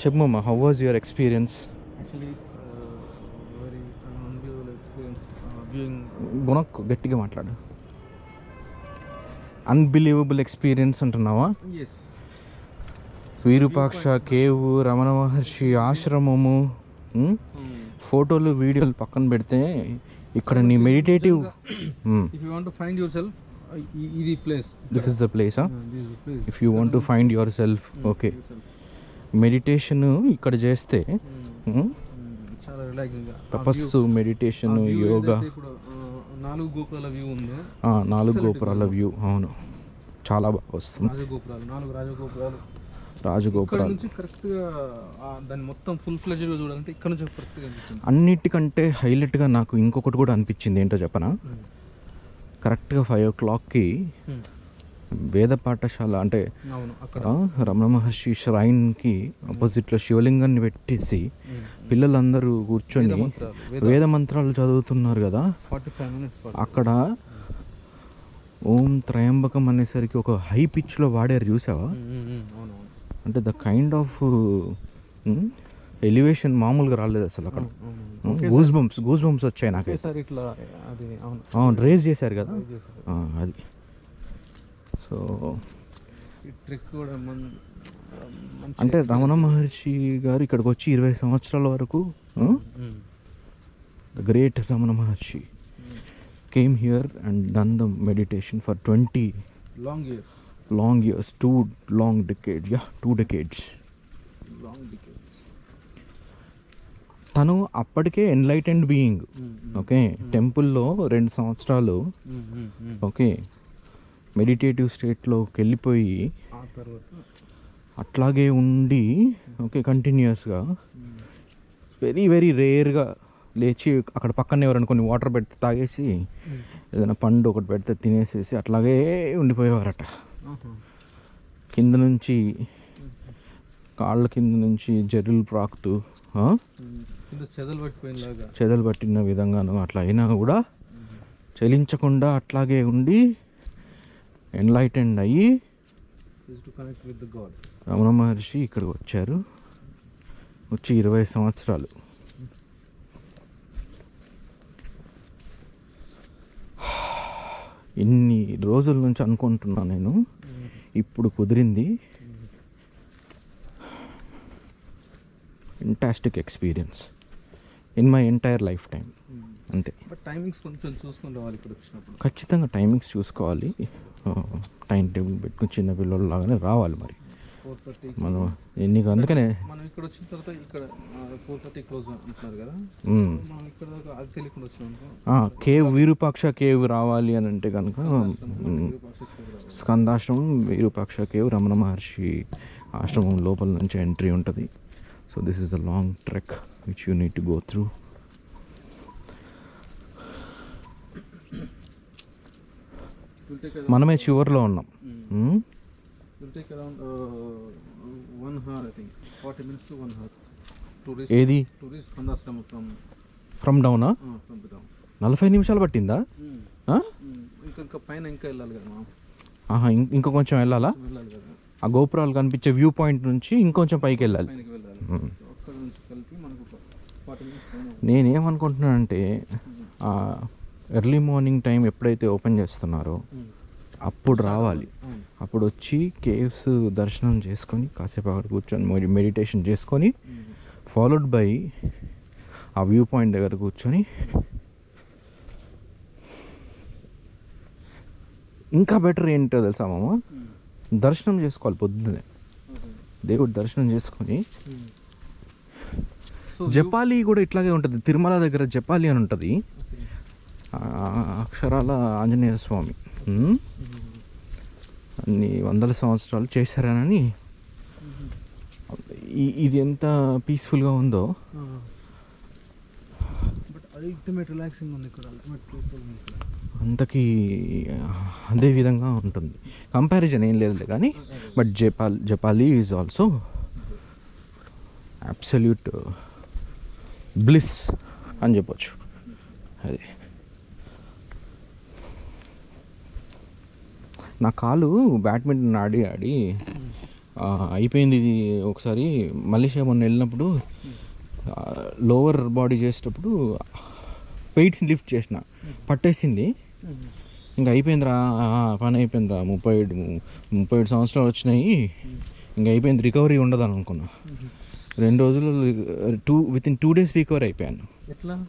చెప్పమ్మా how was your experience. గుణక్ గట్టిగా మాట్లాడు అన్బిలీవబుల్ ఎక్స్పీరియన్స్ అంటున్నావా Yes. వీరుపాక్ష కేవ్ రమణ మహర్షి ఆశ్రమము Um, ఫోటోలు వీడియోలు పక్కన పెడితే ఇక్కడ నీ meditative if you want to find yourself, uh, i- ఇది place. This is the place this is the place. If you want to find yourself okay. Meditation ఇక్కడ చేస్తే తపస్సు మెడిటేషన్ యోగా. నాలుగు గోపురాల వ్యూ ఉంది నాలుగు గోపురాల వ్యూ అవును. చాలా బాగా వస్తుంది. రాజగోపురాలు నాలుగు రాజగోపురాలు. ఇక్కడ రాజగోపురాలు నుంచి కరెక్ట్గా ఆ, దాన్ని మొత్తం ఫుల్ చూడాలంటే ఇక్కడ నుంచి అన్నిటికంటే హైలైట్గా నాకు ఇంకొకటి కూడా అనిపించింది ఏంటో చెప్పనా? కరెక్ట్గా ఫైవ్ ఓ క్లాక్కి. వేద పాఠశాల అంటే రమణ మహర్షి ష్రైన్కి ఆపోజిట్లో శివలింగాన్ని పెట్టేసి పిల్లలందరూ కూర్చొని వేద మంత్రాలు చదువుతున్నారు కదా. అక్కడ ఓం త్రయంబకం అనేసరికి ఒక హై పిచ్లో వాడారు చూసావా? అంటే ద కైండ్ ఆఫ్ ఎలివేషన్ మామూలుగా రాలేదు అసలు అక్కడ. గూస్ బంప్స్ గూస్ బంప్స్ వచ్చాయి నాకైతే. రేజ్ చేశారు కదా. అది. సో ట్రిక్ కూడా అంటే రమణ మహర్షి గారు ఇక్కడికి వచ్చి ఇరవై సంవత్సరాల వరకు the great Ramana Maharshi came here and done the meditation for twenty long years long years two long decade yeah two decades తను అప్పటికే ఎన్లైటెండ్ బీయింగ్ ఓకే టెంపుల్లో రెండు సంవత్సరాలు ఓకే మెడిటేటివ్ స్టేట్లోకి వెళ్ళిపోయి అట్లాగే ఉండి ఓకే కంటిన్యూస్గా వెరీ వెరీ రేర్గా లేచి అక్కడ పక్కనే ఎవరైనా కొన్ని వాటర్ పెడితే తాగేసి ఏదైనా పండు ఒకటి పెడితే తినేసేసి అట్లాగే ఉండిపోయేవారట. కింద నుంచి కాళ్ళ కింద నుంచి జర్రులు ప్రాకుతూ చెదలు పట్టిన విధంగాను అట్లా అయినా కూడా చలించకుండా అట్లాగే ఉండి ఎన్లైటెండ్ అయ్యి రమణ మహర్షి ఇక్కడికి వచ్చారు. వచ్చి ఇరవై సంవత్సరాలు. ఇన్ని రోజుల నుంచి అనుకుంటున్నా నేను. ఇప్పుడు కుదిరింది. Fantastic experience in my entire life time అంతే. బట్ టైమింగ్స్ కొంచెం చూసుకొని రావాలి ఇక్కడ వచ్చినప్పుడు. ఖచ్చితంగా టైమింగ్స్ చూసుకోవాలి. టైం టేబుల్ పెట్టుకుని చిన్న పిల్లల లాగానే రావాలి మరి. మనం ఎన్ని అందుకనే మనం ఇక్కడ వచ్చిన తర్వాత ఇక్కడ ఫోర్ థర్టీ క్లోజ్ అంటున్నారు కదా. మనం ఇక్కడ అది తెలియకుండా వచ్చినాం విరూపాక్ష కేవ్ రావాలి అని అంటే కనుక స్కందాశ్రమం విరూపాక్ష కేవ్ రమణ మహర్షి ఆశ్రమం లోపల నుంచి ఎంట్రీ ఉంటుంది. So this is the long trek which you need to go through hour to reach ఏది? ఫ్రమ్ డౌనా నలభై నిమిషాలు పట్టిందా? ఇంకా ఇంకా పైన ఇంకా వెళ్ళాలి కదా ఆహా ఇంకో కొంచెం వెళ్ళాలా? ఆ గోపురాలు కనిపించే వ్యూ పాయింట్ నుంచి ఇంకొంచెం పైకి వెళ్ళాలి. నేనేమనుకుంటున్నానంటే ఎర్లీ మార్నింగ్ టైం ఎప్పుడైతే ఓపెన్ చేస్తున్నారో అప్పుడు రావాలి. అప్పుడు వచ్చి కేవ్స్ దర్శనం చేసుకొని కాసేపు అక్కడ కూర్చొని మెడిటేషన్ చేసుకొని ఫాలోడ్ బై ఆ వ్యూ పాయింట్ దగ్గర కూర్చొని ఇంకా బెటర్ ఏంటో తెలుసా మామ? దర్శనం చేసుకోవాలి పొద్దున్నే. దేవుడు దర్శనం చేసుకొని జపాలి కూడా ఇట్లాగే ఉంటుంది. తిరుమల దగ్గర జపాలి అని ఉంటుంది. అక్షరాల ఆంజనేయ స్వామి. అన్ని వందల సంవత్సరాలు చేశారనని. ఇది ఎంత పీస్ఫుల్గా ఉందో. అంతకి అదే విధంగా ఉంటుంది. కంపారిజన్ ఏం లేదులే కానీ but Japal Japali is also absolute bliss అని చెప్పొచ్చు. అది. నా కాలు బ్యాడ్మింటన్ ఆడి ఆడి అయిపోయింది ఇది ఒకసారి. మలేషియా మొన్న వెళ్ళినప్పుడు లోవర్ బాడీ చేసేటప్పుడు వెయిట్స్ లిఫ్ట్ చేసిన. పట్టేసింది. ఇంకా అయిపోయిందిరా ఆ, పని అయిపోయిందిరా. ముప్పై ఏడు ముప్పై ఏడు సంవత్సరాలు వచ్చినాయి. ఇంకా అయిపోయింది రికవరీ ఉండదు అనుకున్నా. రెండు రోజులు two within two days recover అయిపోయాను. ఎట్లా?